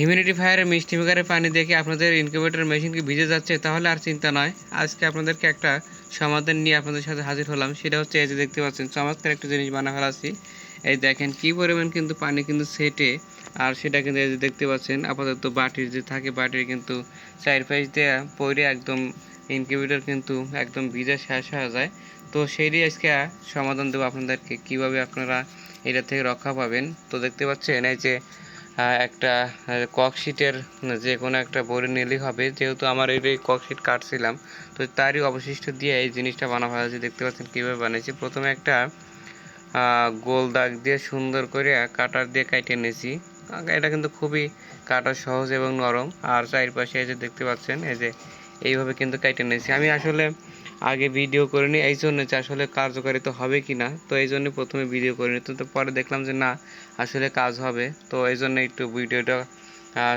Humidity ফায়ারে মিষ্টি মেকারে পানি দেখে আপনাদের ইনকিউবেটর মেশিন কি ভিজে যাচ্ছে তাহলে আর চিন্তা নয়। আজকে আপনাদেরকে একটা সমাধান নিয়ে আপনাদের সাথে হাজির হলাম, সেটা হচ্ছে এই যে দেখতে পাচ্ছেন, চমৎকার একটা জিনিস বানা ফেলাচ্ছি এই দেখেন কি পরিমাণ কিন্তু পানি কিন্তু সেটে আর সেটা কিন্তু এই যে দেখতে পাচ্ছেন, আপাতত বাটির যে থাকে, বাটির কিন্তু চার পাশ দিয়ে পরে একদম ইনকিউবেটর কিন্তু একদম ভিজা শেষ হয়ে যায়। তো সেইটাই আজকে সমাধান দেবো আপনাদেরকে, কীভাবে আপনারা এটা থেকে রক্ষা পাবেন। তো দেখতে পাচ্ছেন, এই যে একটা ককশিটের যে কোনো একটা বড়ি নিলেই হবে। যেহেতু আমার এই ককশিট কাটছিলাম, তো তারই অবশিষ্ট দিয়ে এই জিনিসটা বানানো হয়েছে দেখতে পাচ্ছেন কীভাবে বানিয়েছি। প্রথমে একটা গোল দাগ দিয়ে সুন্দর করে কাটার দিয়ে কাটিয়ে নিয়েছি। এটা কিন্তু খুবই কাটা সহজ এবং নরম। আর চারপাশে এই যে দেখতে পাচ্ছেন, এই যে এইভাবে কিন্তু কেটে নিয়েছি। আমি আসলে আগে ভিডিও করিনি, এই জন্য যে আসলে কার্যকারিতা হবে কি না তো এই জন্য প্রথমে ভিডিও করিনি। তো পরে দেখলাম যে না, আসলে কাজ হবে। তো এই জন্য একটু ভিডিওটা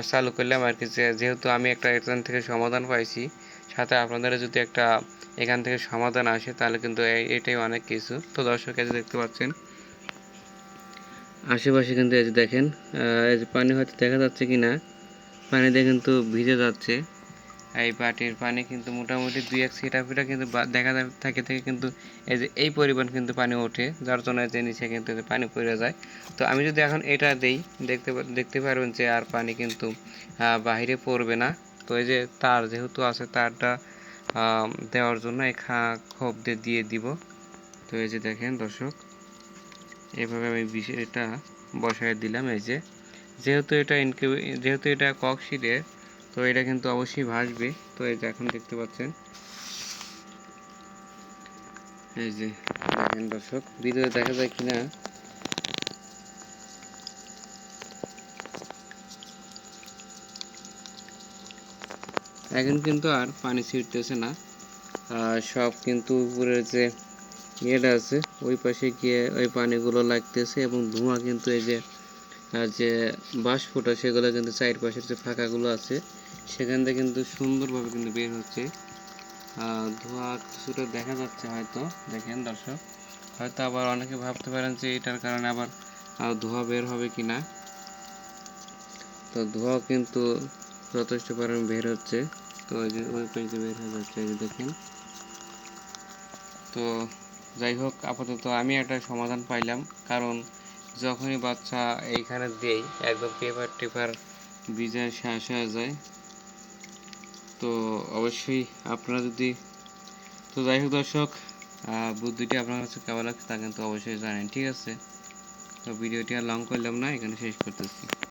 চালু করলাম আর কি। যেহেতু আমি একটা এখান থেকে সমাধান পাইছি, সাথে আপনাদের যদি একটা এখান থেকে সমাধান আসে, তাহলে কিন্তু এটাই অনেক কিছু। তো দর্শক যে দেখতে পাচ্ছেন, আশেপাশে কিন্তু এই যে দেখেন এই যে পানি হয়তো দেখা যাচ্ছে কি না পানিতে কিন্তু ভিজে যাচ্ছে। এই বাটির পানি কিন্তু মোটামুটি দুই এক সিটা ফিটা কিন্তু দেখা যায়, থাকে, থেকে কিন্তু এই যে এই পরিমাণ কিন্তু পানি ওঠে, যার জন্য যে নিচে কিন্তু পানি পড়ে যায়। তো আমি যদি এখন এটা দেই, দেখতে দেখতে পারবেন যে আর পানি কিন্তু বাহিরে পড়বে না। তো এই যে তার যেহেতু আছে, তারটা দেওয়ার জন্য এই খোপ দিয়ে দিয়ে দিব। তো এই যে দেখেন দর্শক, এভাবে আমি বিষ- এটা বসায় দিলাম। এই যে, যেহেতু এটা ইনকিউ যেহেতু এটা ককশিটের তো এটা কিন্তু অবশ্যই ভাসবে। তো এই যে এখন দেখতে পাচ্ছেন। এই যে দেখেন দর্শক ভিডিও দেখা যায় কিনা? এখন কিন্তু আর পানি ছিটতেছে না। আর সব কিন্তু উপরের যে ইয়েটা আছে, ওই পাশে গিয়ে ওই পানিগুলো লাগতেছে এবং ধোঁয়া কিন্তু এই যে আর যে বাষ্পটা সেগুলো কিন্তু চারপাশের যে ফাঁকাগুলো আছে, সেখান থেকে কিন্তু সুন্দরভাবে কিন্তু বের হচ্ছে। ধোঁয়া কিছুটা দেখা যাচ্ছে হয়তো, দেখেন দর্শক। হয়তো আবার অনেকে ভাবতে পারেন যে এটার কারণে আবার ধোঁয়া বের হবে কি না। তো ধোঁয়াও কিন্তু যথেষ্ট পরিমাণ বের হচ্ছে। তো ওই যে ওই পাশে বের হয়ে যাচ্ছে, এই যে দেখেন। তো যাই হোক, আপাতত আমি একটা সমাধান পাইলাম, কারণ যখনই বাচ্চা এইখানে দেই, একদম পেপার টেপার ভিজা শেষ হয়ে যায়। তো অবশ্যই আপনারা যদি, তো যাই হোক দর্শক বুদ্ধিটি আপনার কাছে কেমন লাগছে তা কিন্তু অবশ্যই জানেন, ঠিক আছে? তো ভিডিওটি আর লং করলাম না, এখানে শেষ করতেছি।